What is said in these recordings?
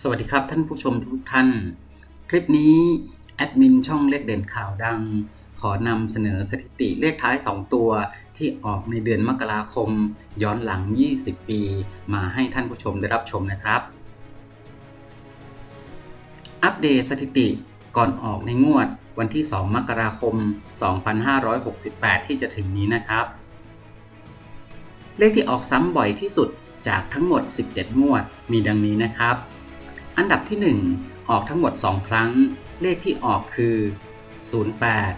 สวัสดีครับท่านผู้ชมทุกท่าน คลิปนี้แอดมินช่องเลขเด่นข่าวดัง ขอนำเสนอสถิติเลขท้าย 2 ตัวที่ออกในเดือนมกราคม ย้อนหลัง 20 ปี มาให้ท่านผู้ชมได้รับชมนะครับ อัปเดตสถิติก่อนออกในงวดวันที่ 2 มกราคม 2568 ที่จะถึงนี้นะครับ เลขที่ออกซ้ำบ่อยที่สุดจากทั้งหมด 17 งวดมีดังนี้นะครับ อันดับที่ 1 ออกทั้งหมด 2 ครั้ง เลขที่ออกคือ 08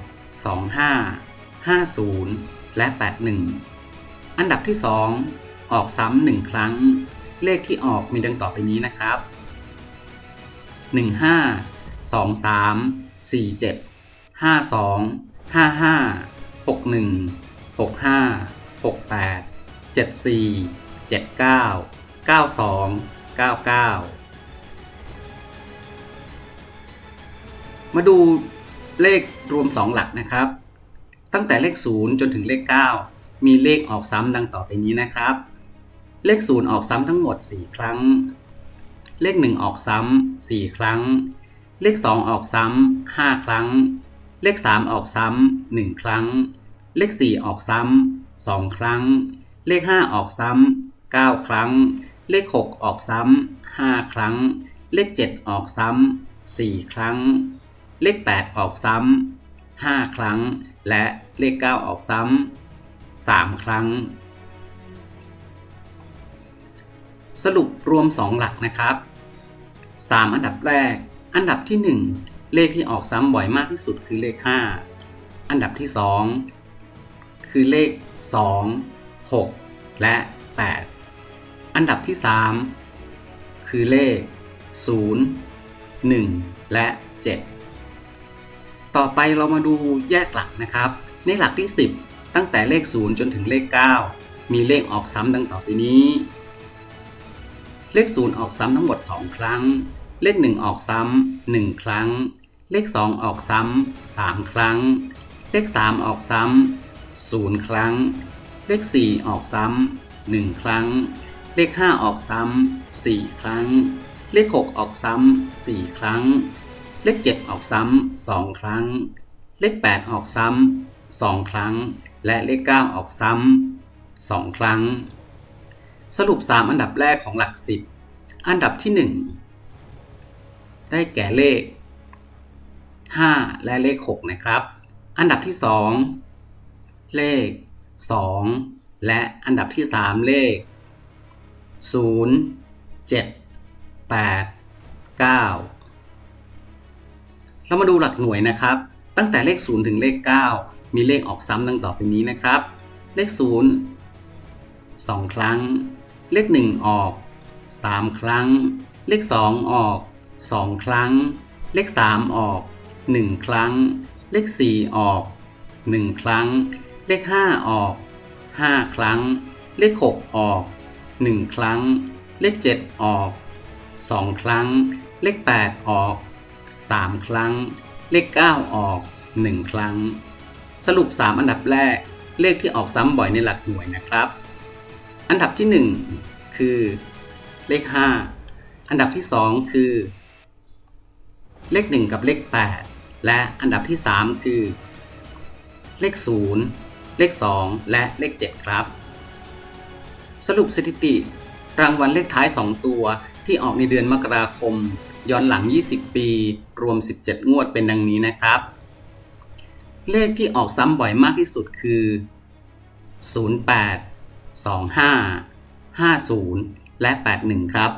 25 50 และ 81 อันดับที่ 2 ออกซ้ำ1ครั้ง เลขที่ออกมีดังต่อไปนี้นะครับ 15 23 47 52 55 61 65 68 74 79 92 99 มาดูเลขรวม 2 หลักนะครับ ตั้งแต่เลข 0 จนถึงเลข 9 มีเลขออกซ้ำดังต่อไปนี้นะครับ เลข 0 ออกซ้ำทั้งหมด 4 ครั้ง เลข 1 ออกซ้ำ4ครั้ง เลข 2 ออกซ้ำ5ครั้ง เลข 3 ออกซ้ำ1ครั้ง เลข 4 ออกซ้ำ2ครั้ง เลข 5 ออกซ้ำ9ครั้ง เลข 6 ออกซ้ำ5ครั้ง เลข 7 ออกซ้ำ4ครั้ง เลข 8 ออกซ้ำ5ครั้ง และเลข 9 ออกซ้ำ3ครั้ง สรุปรวม 2 หลักนะครับ 3 อันดับแรก อันดับที่ 1 เลขที่ออกซ้ำบ่อยมากที่สุดคือเลข 5 อันดับที่ 2 คือเลข 2 6 และ 8 อันดับที่ 3 คือเลข 0 1 และ 7 ต่อไปเรามาดูแยกหลักนะครับ ในหลักที่ 10 ตั้งแต่เลข 0 จนถึงเลข 9 มีเลขออกซ้ำดังต่อไปนี้ เลข 0 ออกซ้ำทั้งหมด 2 ครั้ง เลข 1 ออกซ้ำ1ครั้ง เลข 2 ออกซ้ำ3ครั้ง เลข 3 ออกซ้ำ0ครั้ง เลข 4 ออกซ้ำ1ครั้ง เลข 5 ออกซ้ำ4ครั้ง เลข 6 ออกซ้ำ4ครั้ง เลข 7 ออกซ้ำ2ครั้ง เลข 8 ออกซ้ำ2ครั้ง และเลข 9 ออกซ้ำ2ครั้ง สรุป 3 อันดับแรกของหลัก 10 อันดับที่ 1 ได้แก่เลข 5 และเลข 6 นะครับ อันดับที่ 2 เลข 2 และอันดับที่ 3 เลข 0 7 8 9 เรามาดูหลักหน่วยนะครับ ตั้งแต่เลข 0 ถึงเลข 9 มีเลขออกซ้ำดังต่อไปนี้นะครับ เลข 0 2 ครั้ง เลข 1 ออก 3 ครั้ง เลข 2 ออก 2 ครั้ง เลข 3 ออก 1 ครั้ง เลข 4 ออก 1 ครั้ง เลข 5 ออก 5 ครั้ง เลข 6 ออก 1 ครั้ง เลข 7 ออก 2 ครั้ง เลข 8 ออก 3 ครั้ง เลข 9 ออก 1 ครั้ง สรุป 3 อันดับแรก เลขที่ออกซ้ำบ่อยในหลักหน่วยนะครับ อันดับที่ 1 คือ เลข 5 อันดับที่ 2 คือ เลข 1 กับเลข 8 และอันดับที่ 3 คือ เลข 0 เลข 2 และเลข 7 ครับ สรุปสถิติ รางวัลเลขท้าย 2 ตัว ที่ออกในเดือนมกราคม ย้อนหลัง 20 ปี รวม 17 งวดเป็นดังนี้นะครับ เลขที่ออกซ้ำบ่อยมากที่สุดคือ 08 25 50 และ 81 ครับ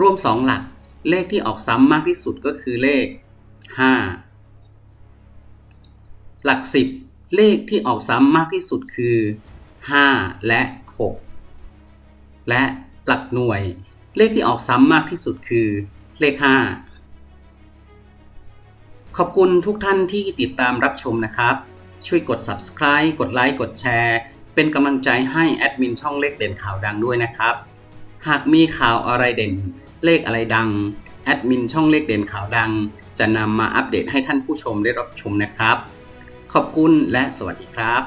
รวม 2 หลักเลขที่ออกซ้ำมากที่สุดก็คือเลข 5 หลัก 10 เลขที่ออกซ้ำมากที่สุดคือ 5 และ 6 และหลักหน่วย เลขที่ออกซ้ำมากที่สุดคือเลข 5 ขอบคุณทุกท่านที่ติดตามรับชมนะครับ ช่วยกด subscribe กดไลค์กดแชร์ เป็นกำลังใจให้แอดมินช่องเลขเด่นข่าวดังด้วยนะครับ หากมีข่าวอะไรเด่น เลขอะไรดัง แอดมินช่องเลขเด่นข่าวดัง จะนำมาอัปเดตให้ท่านผู้ชมได้รับชมนะครับ ขอบคุณและสวัสดีครับ